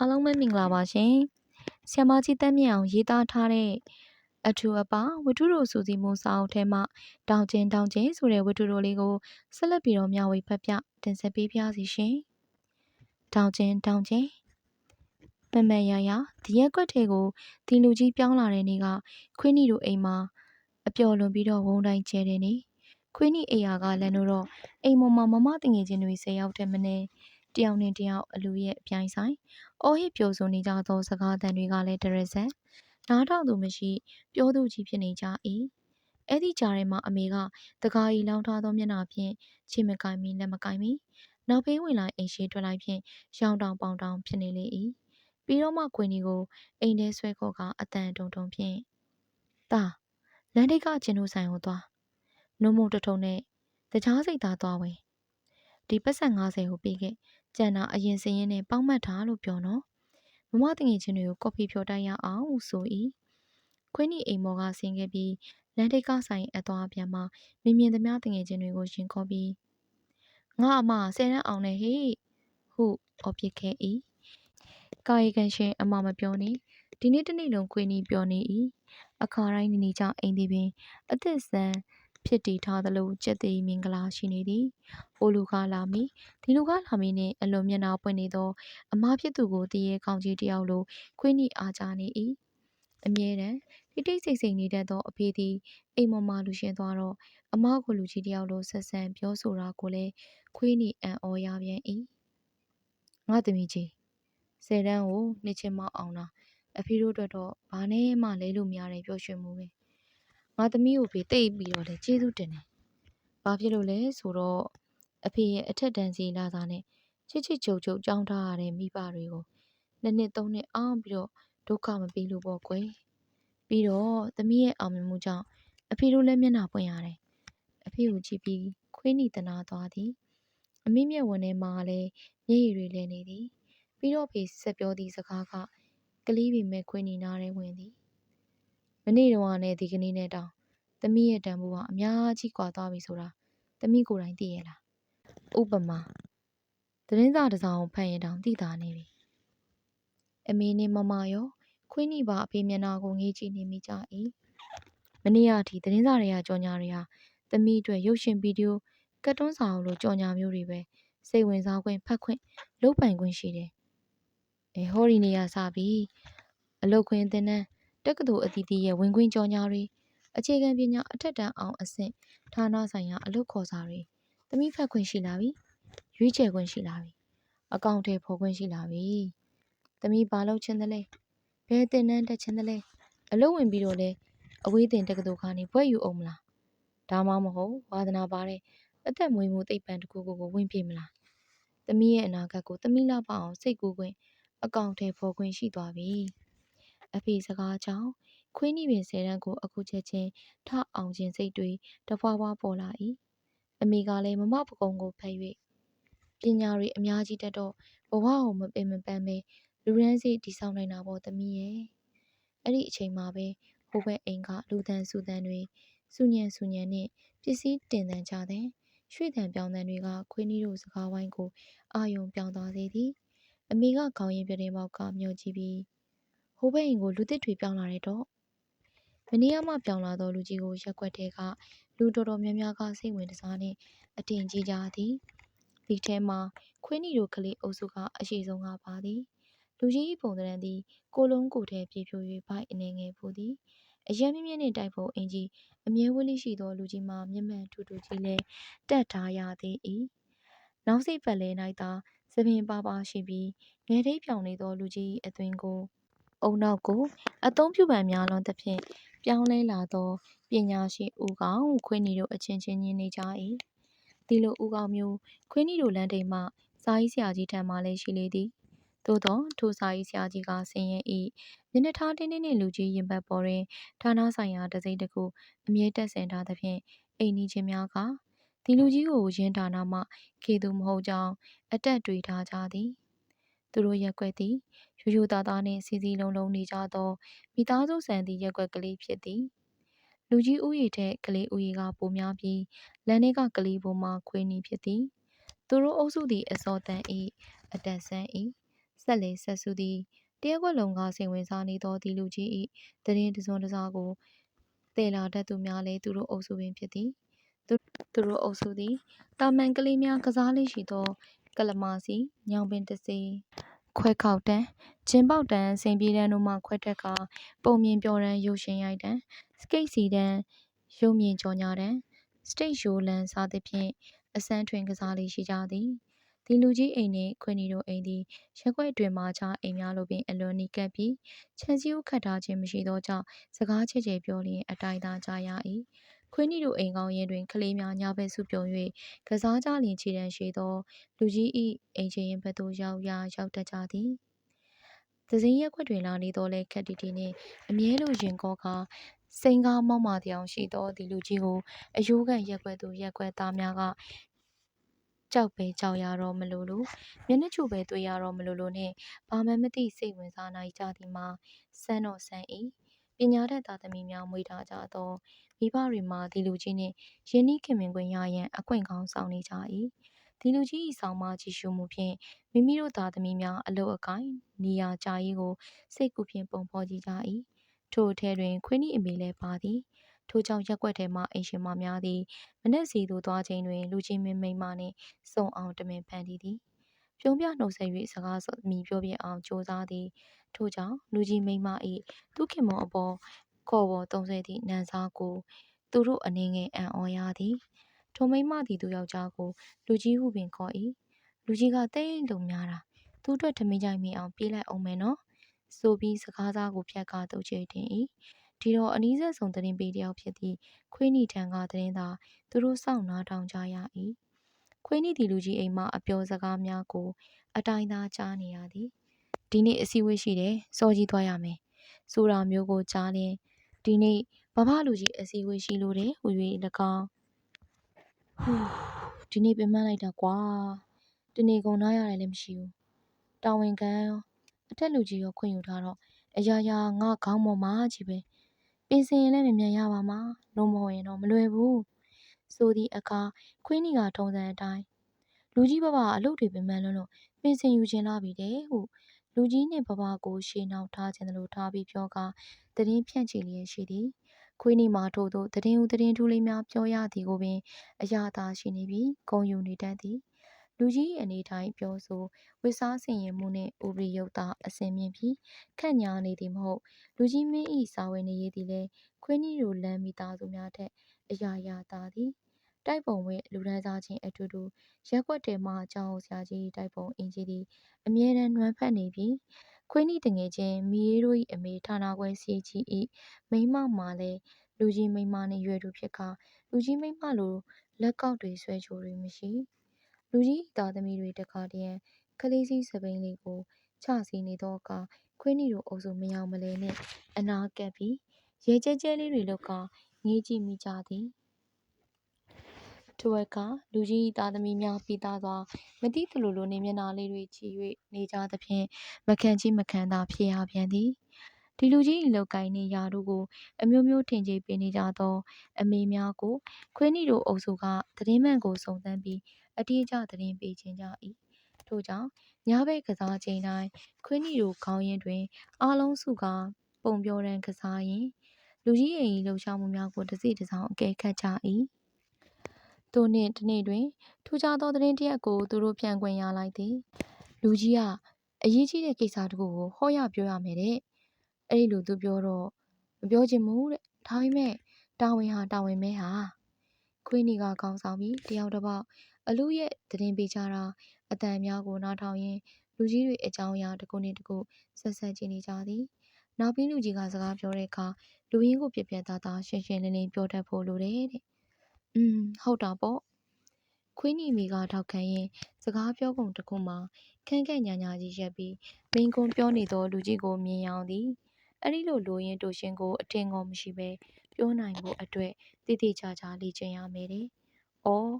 အားလုံးပဲမင်္ဂလာပါရှင်။ဆ iam မကြီးတန်းမြင့်အောင်ရေးသားထားတဲ့အထူအပါဝတ္ထုတို့စူစီမှုစာအုပ်ထဲမှတောင်ကျင်းတောင်ကျင်းဆိုတဲ့ဝတ္ထုတို့လေးကိုဆက်လက်ပြီးတော့မျှဝေဖတ်ပြတင်ဆက်ပေးပါစီရှင်။တောင်ကျင်းတောင်ကျင်းမမရရဒီရက်ကွက်ထဲကိုဒီလူကြီးပြောင်းလာတဲ့နေ့ကခွေးနီတို့အိမ်မှာအပျော်လွန်ပြီးတော့ဝုန်းတိုင်းကျဲတယ်နေခွေးနီအိယာကလည်းလို့တော့အိမ်ပေါ်မှာမမတငယ်ချင်းတွေ၁၀ယောက်တည်းမနေ တယောက်နဲ့တယောက်အလူရဲ့အပြိုင်ဆိုင်အော်ဟစ်ပြောဆိုနေကြသောစကားသံတွေကလည်းတရဇက်နားထောင်သူမရှိ ပြောသူကြီးဖြစ်နေကြ၏အဲ့ဒီကြားထဲမှာအမေကတကားကြီးလောင်းထားသောမျက်နှာဖြင့်ခြေမကင်မီလက်မကင်မီနောက်ဖေးဝင်လိုက်အိမ်ရှိထွက်လိုက်ဖြင့်ရောင်တောင်ပေါင်တောင်ဖြစ်နေလေ၏ပြီးတော့မှခွင်ဒီကိုအိမ်ထဲဆွဲခေါ်ကအတန်တုံတုံဖြင့်တာလန်ဒိတ်ကကျင်းတို့ဆိုင်ကိုသွားနှုံးမုံတထုံနဲ့တခြားစိတ်သားသွားဝင်ဒီပတ်စံ90ကိုပေးခဲ့ ကျန်တာအရင်စရင်နဲ့ပေါက်မှတ်ထားလို့ပြောနော်မမတငယ်ချင်းတွေကိုကော်ဖီဖြော်တိုက်ရအောင်ဆို၏ခွင်းနီအိမ်မော်ကဆင်းခဲ့ပြီးလန်ဒိတ်ကဆိုင်အသွားပြန်မှမြင်မြင်သမျှတငယ်ချင်းတွေကိုရှင်ခေါ်ပြီးငါအမဆယ်တန်းအောင်နေဟေ့ဟုအော်ပြစ်ခဲ့၏ကာယကံရှင်အမမပြောနေဒီနေ့တနေ့လုံးခွေးနီပြောနေ၏အခါတိုင်းနေနေကြအိမ်ဒီပင်အသက်ဆန်း ဖြစ်တည်ထားသလိုကြက်သေးမင်္ဂလာရှိနေသည်။အိုလူကားလာမီဒီလူကားလာမီနှင့်အလွန်မျက်နှာပွင့်နေသော အမားဖြစ်သူကိုတရေကောင်းကြီးတယောက်လိုခွေးနီအားကြနေ၏။အမြဲတမ်းတိတ်တိတ်ဆိတ်ဆိတ်နေတတ်သောအဖေသည်အိမ်ပေါ်မှလူရှင်သွားတော့အမားကိုလူကြီးတယောက်လိုဆက်ဆံပြောဆိုတာကိုလည်းခွေးနီအံ့ဩရပြန်၏။ငါသမီးကြီးဆယ်တန်းကိုနှစ်ချင်းမအောင်တာအဖေတို့အတွက်တော့ဘာနဲ့မှလဲလို့မရတဲ့ပြောရွှင်မှုပဲ ငါသမီးကိုဖေတိတ်ပြီးတော့လေကျေးဇူးတင်တယ်ဘာဖြစ်လို့လဲဆိုတော့အဖေရဲ့အထက်တန်းစီလာစားနဲ့ချစ်ချစ်ချုပ်ချုပ်ကြောင်းထားရတဲ့မိဘတွေကိုနှစ်နှစ်သုံးနှစ်အောင်ပြီးတော့ဒုက္ခမပေးလို့ပေါ့ကွယ်ပြီးတော့သမီးရဲ့အောင်မြင်မှုကြောင့်အဖေတို့လည်းမျက်နှာပွင့်ရတယ်အဖေကိုကြည့်ပြီးခွေးနီတနာသွားသည်အမိမျက်ဝင်ထဲမှာလည်းမျက်ရည်တွေလဲနေသည်ပြီးတော့ဖေဆက်ပြောသည့်စကားကကလေးပေမဲ့ခွေးနီနားထဲဝင်သည် မနေ့တုန်းကနဲ့ဒီကနေ့နဲ့တောင်သမီးရဲ့တန်ဖိုးကအများကြီးကွာသွားပြီဆိုတာသမီးကိုယ်တိုင်သိရလားဥပမာသတင်းစာတစ်စောင်ဖတ်ရင်တောင်သိတာနေပြီအမေနဲ့မမရောခွေးနီပါအဖေမျက်နှာကိုငေးကြည့်နေမိကြ၏မနေ့ကအထိသတင်းစာတွေကကြော်ညာတွေဟာသမီးအတွက်ရုပ်ရှင်ဗီဒီယိုကတ်တွန်းစာအုပ်လိုကြော်ညာမျိုးတွေပဲစိတ်ဝင်စားခွင့်ဖတ်ခွင့်လုပ်ပိုင်ခွင့်ရှိတယ်အဲဟော်ရီနေရစပြီအလုတ်ခွင့်သင်တန်း တက္ကသိုလ်အသီးသီးရဲ့ဝင်ခွင့်ကြော်ညာတွေအခြေခံပညာအထက်တန်းအောင်အဆင့်ဌာနဆိုင်ရာအလုပ်ခေါ်စာတွေသမီးဖတ်ခွင့်ရှိလာပြီရွေးချယ်ခွင့်ရှိလာပြီအကောင့်ထဲဖော်ခွင့်ရှိလာပြီသမီးဘာလုပ်ချင်တယ်လဲဘယ်တင်တန်းတက်ချင်တယ်လဲအလုပ်ဝင်ပြီးတော့လဲအဝေးတင်တက္ကသိုလ်ကနေဘွဲ့ယူအောင်မလားဒါမှမဟုတ်ဝါသနာပါတဲ့အသက်မွေးမှုသိပ္ပံတစ်ခုခုကိုဝင်ပြေးမလားသမီးရဲ့အနာဂတ်ကိုသမီးလောက်ပါအောင်စိတ်ကူးခွင့်အကောင့်ထဲဖော်ခွင့်ရှိသွားပြီ အဖေစကားကြောင့်ခွေးနီပင်ဆယ်တန်းကိုအခုချက်ချင်းထအောင်ခြင်းစိတ်တွေတဖွာဖွာပေါ်လာ၏အမေကလည်းမမပကုံကိုဖက်၍ပညာတွေအများကြီးတက်တော့ဘဝကိုမပင်မပန်းပဲလူရန်စီတည်ဆောက်နိုင်တာပေါ့သမီးရဲ့အဲ့ဒီအချိန်မှာပဲဟိုဘက်အိမ်ကလူတန်းစုတန်းတွေစုညံစုညံနဲ့ပစ္စည်းတင်တန်းကြတဲ့ရွှေတံပြောင်းတန်းတွေကခွေးနီးတို့စကားဝိုင်းကိုအာယုံပြောင်းသွားစေသည်အမေကခေါင်းရင်ပြတဲ့မောက်ကမျောကြည့်ပြီး ဟိုဘက်အိမ်ကိုလူသစ်တွေပြောင်းလာတဲ့တော့မနေ့ကမှပြောင်းလာသောလူကြီးကိုရက်ွက်ထဲကလူတော်တော်များများကစိတ်ဝင်စားနှင့်အထင်ကြီးကြသည်ဒီထဲမှာခွေးနီတို့ကလေးအုပ်စုကအရှိဆုံးကပါသည်လူကြီးပုံသဏ္ဍာန်သည်ကိုလုံးကိုထဲပြေဖြို၍ဘိုက်အနေငယ်ပူသည်အရန်မြင့်မြင့်နှင့်တိုက်ဖို့အင်ကြီးအမြဲဝလိရှိသောလူကြီးမှာမျက်မှန်ထူထူကြီးလဲတက်ထားရသည်၏နောက်စိတ်ပတ်လဲ၌သာသပင်ပါပါရှိပြီးငယ်ထိပ်ပြောင်နေသောလူကြီးအသွင်ကို အုံနောက်ကို အသုံးပြုပံများလွန်သဖြင့် ပြောင်းလဲလာသောပညာရှိဦးကောင်ခွေးနီတို့အချင်းချင်းညင်းနေကြ၏ဒီလိုဦးကောင်မျိုးခွေးနီတို့လမ်းထိပ်မှစာရေးဆရာကြီးထံမှလည်းရှိလေသည်သို့သောထိုစာရေးဆရာကြီးကဆင်းရဲ၏မျက်နှာထားတင်းတင်းနှင့်လူကြီးရင်ဘတ်ပေါ်တွင်ဌာနဆိုင်ရာတစိမ့်တစ်ခုအမြဲတက်ဆင်ထားသဖြင့်အိမ်နီးချင်းများကဒီလူကြီးကိုရင်းဌာနမှခေသူမဟုတ်ကြောင်းအတက်တွေထားကြသည် သူတို့ရက်ွက်သည်ရိုးရိုးသားသားနှင့်စီစီလုံးလုံးနေကြသောမိသားစုဆန်သည့်ရက်ွက်ကလေးဖြစ်သည်လူကြီးဥယျာဉ်ထက်ကလေးဥယျာဉ်ကပိုများပြီးလမ်းထဲကကလေးပေါ်မှခွေးနီဖြစ်သည်သူတို့အုပ်စုသည်အစောတန်၏အတက်ဆန်း၏ဆက်လေဆက်စုသည်တရက်ကွက်လုံးကစိတ်ဝင်စားနေသောဒီလူကြီး၏တရင်တစွန်တစားကိုတေလာတတ်သူများလည်းသူတို့အုပ်စုပင်ဖြစ်သည်သူသူတို့အုပ်စုသည်တာမန်ကလေးများကစားလေးရှိသော ကလမာစီညောင်ပင်တစေခွဲခောက်တန်းဂျင်းပေါက်တန်းစင်ပြေးတန်းတို့မှခွဲထက်ကပုံမြင်ပြော်တန်းရုပ်ရှင်ရိုက်တန်းစကိတ်စီတန်းရုပ်မြင်ကြော်ညာတန်းစတိတ်ရိုလန်စသဖြင့်အစမ်းထွင်ကစားလေးရှိကြသည်ဒီလူကြီးအိမ်နှင့်ခွေနီတို့အိမ်သည်ရက်ွက်တွင်မှခြားအိမ်များလိုပင်အလွန်နီကပ်ပြီးခြံစည်းဥခတ်ထားခြင်းမရှိသောကြောင့်စကားချေချေပြောလျင်အတိုင်းသာကြရ၏ ခွေးနီတို့အိမ်ကောင်းရင်တွင်ကလေးများညာဘက်စုပြုံ၍ကစားကြလျင်ခြေတန်းရှိသော လူကြီး၏အိမ်ချရင်ဘက်သို့ရောက်ရရောက်တတ်ကြသည်သစင်းရက်ခွက်တွင်လာနေသောလဲခက်တီတီနှင့်အမြဲလိုရင်ကောကစိန်ကားမောက်မာတရားရှိသောဒီလူကြီးကိုအယိုးကန်ရက်ွက်သူရက်ွက်သားများကကြောက်ပဲကြောက်ရတော့မလို့လို့မျက်နှာချိုပဲတွေ့ရတော့မလို့လို့နဲ့ဘာမှမသိစိတ်ဝင်စားနိုင်ကြသည်မှာစမ်းတော့စမ်း၏ပညာတတ်သားသမီးများမွေးထားကြသော မိဘတွေမှာဒီလူကြီးနှင့်ယင်းနှီးခင်မင်ခွင့်ရရန်အခွင့်ကောင်းဆောင်နေကြ၏ဒီလူကြီး၏ဆောင်မကြည့်ရှုမှုဖြင့်မိမိတို့သားသမီးများအလုတ်အကိုင်းနေရာကြာရေးကိုစိတ်ကူးဖြင့်ပုံဖော်ကြည့်ကြ၏ထိုအထဲတွင်ခွင်းဤအမေလည်းပါသည်ထိုကြောင့်ရက်ွက်ထဲမှအိမ်ရှင်မများသည်မနက်စီသို့သွားချိန်တွင် လူချင်းမင်းမိန်းမနှင့်စုံအောင်တမင်ဖန်တီးသည်ပြုံးပြနှုတ်ဆက်၍စကားမိပြောပြအောင်ကြိုးစားသည်ထို့ကြောင့်လူကြီးမိန်းမ၏သူခင်မောအပေါ် ခေါ်ပေါ်သုံးဆဲသည့်နန်းစားကို သူတို့အနေငယ်အံ့ဩရသည်ထိုမိန်းမသည်သူယောက်ျားကို လူကြီးဟုပင်ခေါ်၏လူကြီးကတိတ်လုံများတာသူ့အတွက်ထမင်းကြိုက်မိအောင်ပြေးလိုက်အောင်မယ်နော်ဆိုပြီးစကားစားကိုဖြတ်ကားတုတ်ချေတင်၏ဒီတော့အနီးဆက်ဆုံးသတင်းပေးတယောက်ဖြစ်သည့်ခွေးနီထံကသတင်းသာသူတို့စောင့်နားထောင်ကြရ၏ခွေးနီဒီလူကြီးအိမ်မှအပြောစကားများကို အတိုင်းသားကြားနေရသည်ဒီနေ့အစည်းအဝေးရှိတယ်စောကြီးသွားရမယ်ဆိုတာမျိုးကိုကြားလျင် ဒီနေ့ဘဘလူကြီးအစည်းအဝေးရှိလို့တယ်ဟူ၍၎င်းဟူးဒီနေ့ပင်မလိုက်တာကွာတနေကုန်နားရတယ်လည်းမရှိဘူးတာဝန်ခံရောအထက်လူကြီးရောခွင့်ယူထားတော့အရာရာငါခေါင်းပေါ်မှာကြီးပဲပင်စင်ရင်လည်းမမြန်ရပါမှာလို့မဟုတ်ရင်တော့မလွယ်ဘူးဆိုသည့်အခါခွင်းနီကထုံစံအတိုင်းလူကြီးဘဘအလုပ်တွေပင်မလွန်းလို့ပင်စင်ယူခြင်းလာပြီတဲ့ဟု လူကြီးနှင့်ဘဘကိုရှေးနောက်ထားခြင်းလို့ထားပြီးပြောကာတည်င်းဖြန့်ချီလျက်ရှိသည်ခွေးနီမှာထို့သောတည်င်းဦးတည်င်းထူးလေးများပြောရသည်ကိုပင်အရာသာရှိနေပြီးဂုံယူနေတတ်သည်လူကြီးအနေတိုင်းပြောဆိုဝိစားဆင်ရင်မှုနှင့်ဥပရိယုတ်တာအစင်မြင့်ပြီးခန့်ညာနေသည်မဟုတ်လူကြီးမင်းဤစာဝေနေရည်သည်လည်းခွေးနီတို့လမ်းမိသားစုများထက်အရာရာသာသည် တိုက်ပုံဝဲလူဒန်းစားချင်းအတူတူရက်ွက်တယ်မှကြောင်ဆရာကြီးတိုက်ပုံအင်ကြီးသည်အမြဲတမ်းနှွမ်းဖက်နေပြီးခွေးနီတငယ်ချင်းမိရေးတို့၏အမေဌာနခွဲစီကြီး၏မိမမှာလည်းလူကြီးမိမနှင့်ရွယ်သူဖြစ်ကာလူကြီးမိမလိုလက်ကောက်တွေဆွဲချိုတွေမရှိလူကြီးသားသမီးတွေတခါတည်းကလေးစည်းစပိန်လေးကိုချစီနေသောအခါခွေးနီတို့အုပ်စုမယောင်မလဲနှင့်အနာကပ်ပြီးရဲကျဲကျဲလေးတွေလောက်ကငေးကြည့်မိကြသည် ထိုအခါလူကြီးသားသမီးများပြီးသားစွာမတိတလူလိုနေမျက်နှာလေးတွေချီ၍နေကြသဖြင့်မခံချိမခံသာဖြစ်ရပြန်သည်ဒီလူကြီးလောက်ကင်နေရာတို့ကို အမျိုးမျိုးထင်ကြေးပေးနေကြသော အမေများကိုခွေးနီတို့အုပ်စုကသတင်းမှန်ကိုစုံစမ်းပြီးအတိအကျသတင်းပေးခြင်းကြ၏ထို့ကြောင့်ညဘက်ကစားချိန်တိုင်းခွေးနီတို့ခေါင်းရင်းတွင်အားလုံးစုကပုံပြောတန်းကစားရင်လူကြီးအိမ်လှူရှာမှုများကိုတစ်စိတစ်စောင်းအကဲခတ်ကြ၏ ထိုနှင့်တစ်နေ့တွင် ထူးခြားသောသတင်းတစ်ရပ်ကို သူတို့ပြန်ခွင့်ရလိုက်သည်လူကြီးကအရေးကြီးတဲ့ကိစ္စတစ်ခုကိုဟောရပြောရမယ်တဲ့အဲ့ဒီလိုသူပြောတော့မပြောချင်ဘူးတဲ့ဒါပေမဲ့တာဝန်ဟာတာဝန်ပဲဟာခွေးနီကခေါင်းဆောင်ပြီးတယောက်တစ်ပေါက်အလူရဲ့သတင်းပေးကြတာအတန်များကိုနားထောင်ရင်းလူကြီးတွေအကြောင်းအရာတစ်ခုနှင့်တစ်ခုဆက်ဆက်ကြည့်နေကြသည်နောက်ပြီးလူကြီးကစကားပြောတဲ့အခါလူရင်းကိုပြပြသားသားရှင်းရှင်းလင်းလင်းပြောတတ်ဖို့လိုတယ်တဲ့။ อืมဟုတ်တာပေါ့။ခွေးနီမီကထောက်ခံရင်စကားပြောပုံတစ်ခုမှာခန့်ခန့်ညာညာကြီးရက်ပြီးမိန်ကွန်းပြောနေသောလူကြီးကိုမြင်ရောင်သည်အဲ့ဒီလိုလိုရင်းတို့ရှင်ကိုအထင်ကောမရှိပဲပြောနိုင်ဖို့အတွက်တည်တည်ချာချာလေ့ကျင့်ရမယ်တဲ့။အော်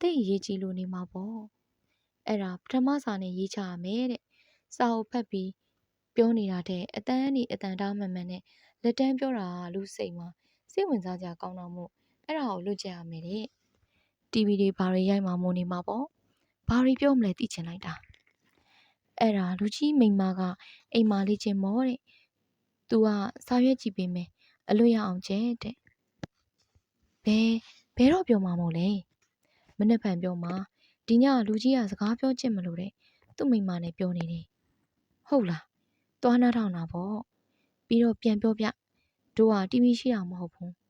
တိတ်ရေးကြည့်လို့နေမှာပေါ့။အဲ့ဒါပထမစာနဲ့ရေးချရမယ်တဲ့။စာအုပ်ဖတ်ပြီးပြောနေတာတဲ့အတန်းနေအတန်တားမှန်မှန်နဲ့လက်တန်းပြောတာလူစိတ်မှာစိတ်ဝင်စားကြကောင်းတော့မို့ အဲ့ဒါကိုလွတ်ကြရမယ်တဲ့ TV တွေဘာတွေရိုက်မှာမို့နေမှာပေါ့ဘာတွေပြောမလဲသိချင်လိုက်တာအဲ့ဒါလူကြီးမိန်းမကအိမ်မာလေးချင်းမောတဲ့။ "तू ကစာရွက်ကြည့်ပေးမယ်။အလွတ်ရအောင်ကျဲတဲ့။ဘယ်ဘယ်တော့ပြောမှာမို့လဲ။မနက်ဖြန်ပြောမှာ။ဒီညလူကြီးကစကားပြောချင်မလို့တဲ့။သူ့မိန်းမနဲ့ပြောနေတယ်။ဟုတ်လား။သွားနားထောင်တာပေါ့။ပြီးတော့ပြန်ပြောပြ။တို့ကတီဗီရှိတာမဟုတ်ဘူး။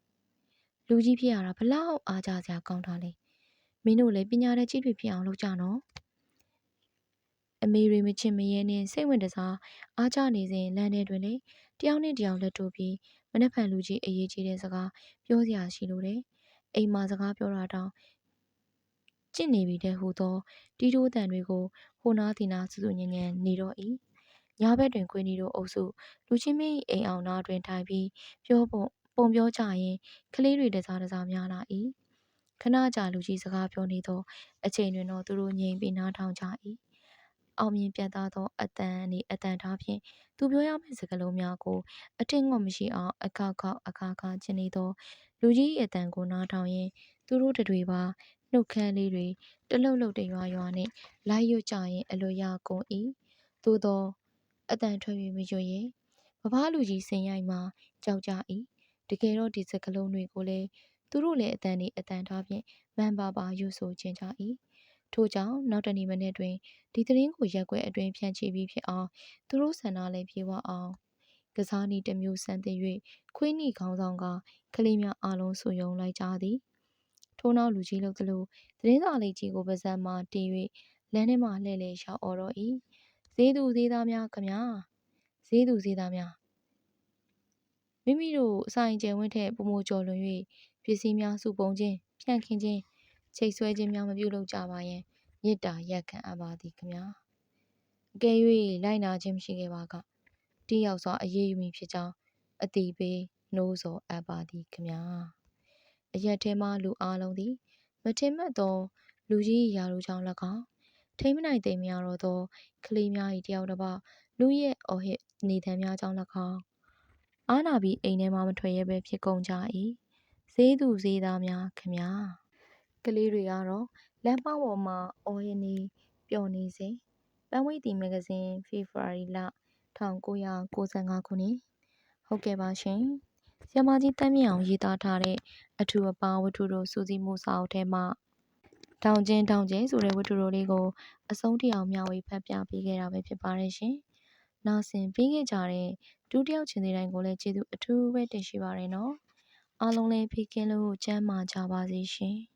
လူကြီးဖြစ်ရတာဘလောက်အားကြစရာကောင်းတာလဲ။မင်းတို့လည်းပညာတတ်ကြီးတွေဖြစ်အောင်လုပ်ကြနော်။အမေတွေမချင်မရဲနဲ့စိတ်ဝင်တစားအားကြနေစဉ်လမ်းထဲတွင်လေတယောက်နဲ့တယောက်လက်တို့ပြီးမနှက်ဖန်လူကြီးအရေးကြီးတဲ့စကားပြောစရာရှိလို့တယ်။အိမ်မှာစကားပြောတာတောင်ကြင့်နေပြီတဲ့ဟူသောတီးတိုးတန်တွေကိုဟိုနားဒီနားစူးစူညံ့ညံ့နေတော့၏။ညဘက်တွင်ကွင်းဒီတို့အုပ်စုလူချင်းမင်းအိမ်အောင်နားတွင်ထိုင်ပြီးပြောပုံ ပုံပြောကြရင်ကလေးတွေတစားတစားများလာ၏။ခဏကြာလူကြီးစကားပြောနေသောအချိန်တွင်တော့သူတို့ငြိမ်ပြီးနားထောင်ကြ၏။အောင်မြင်ပြတ်သားသောအတန်နေအတန်ထားဖြင့်သူပြောရမယ့်စကားလုံးများကိုအထင်ငေါ့မရှိအောင်အခါခေါက်အခါခါကျင်နေသောလူကြီးအတန်ကိုနားထောင်ရင်သူတို့တွေပါနှုတ်ခမ်းလေးတွေတလှုပ်လှုပ်တရွာရွာနှင့်လိုက်ရွတ်ကြရင်အလိုရကုန်၏သို့သောအတန်ထွက်၍မရွတ်ရင်ဘဘလူကြီးစင်ရိုက်မှကြောက်ကြ၏ တကယ်တော့ဒီစကလုံးတွေကိုလည်းသူတို့လည်းအတန်ဒီအတန်ထားဖြင့်မန်ပါပါရွဆိုခြင်းကြ၏ထို့ကြောင့်နောက်တနေ့မနေ့တွင်ဒီသတင်းကိုရက်ွက်အတွင်ဖြန့်ချိပြီးဖြစ်အောင်သူတို့ဆန္ဒလည်းပြေဝအောင်ကစားနည်းတစ်မျိုးစံသစ်၍ခွေးနီခေါင်းဆောင်ကကလေးများအလုံးစုယုံလိုက်ကြသည်ထိုးနောက်လူကြီးလို့သလိုသတင်းစာလေးကြီးကိုပါဇက်မှတင်၍လမ်းထဲမှလှည့်လည်ရောက်អော်တော့၏ဈေးသူဈေးသားများခမညာဈေးသူဈေးသားများ မိမိတို့ဆိုင်ကျယ်ဝင်းထက်ပုံမကျော်လွန်၍ပစ္စည်းများစုပုံခြင်းဖြန့်ခင်းခြင်းချိတ်ဆွဲခြင်းများမပြုလုပ်ကြပါယံမေတ္တာရက်ခံအပ်ပါသည်ခမညာအကယ်၍လိုက်နာခြင်းမရှိခဲ့ပါကတိရောက်စွာအရေးယူမည်ဖြစ်ကြောင်းအတိပေးနှိုးဆော်အပ်ပါသည်ခမညာအရက်ထဲမှလူအလုံးသည်မထင်မှတ်သောလူကြီးရာလူကြောင့်၎င်းထိမ့်မနိုင်သိမ်းများတော့သောကလေးများ၏တယောက်တစ်ပေါက်လူရဲ့အော်ဟစ်နေသံများကြောင့်၎င်း အာနာပြီးအိမ်ထဲမှမထွက်ရဲပဲဖြစ်ကုန်ကြ၏ဈေးသူဈေးသားများခမညာကလေးတွေကတော့လမ်းမပေါ်မှာအော်ဟစ်နေပျော်နေစဉ်ပန်းဝိတ်တီမဂ္ဂဇင်းဖေဖော်ဝါရီလ1995ခုနှစ်ဟုတ်ကဲ့ပါရှင်ဆရာမကြီးတမ်းမြောင်ရေးသားထားတဲ့အထူအပါဝတ္ထုတို့စူးစီးမှုစာအုပ်ထဲမှာတောင်ကျင်းတောင်ကျင်းဆိုတဲ့ဝတ္ထုတို့လေးကိုအဆုံးထိအောင်မျှဝေဖတ်ပြပေးခဲ့တာပဲဖြစ်ပါတယ်ရှင်။ နောက်ဆင်ပြီးခဲ့ကြတဲ့ဒုတိယချင်းတိုင်းကိုလည်းကျေးဇူးအထူးပဲတင်ရှိပါရနော်။အားလုံးလည်းဖိကင်းလို့ကျမ်းမာကြပါစေရှင်။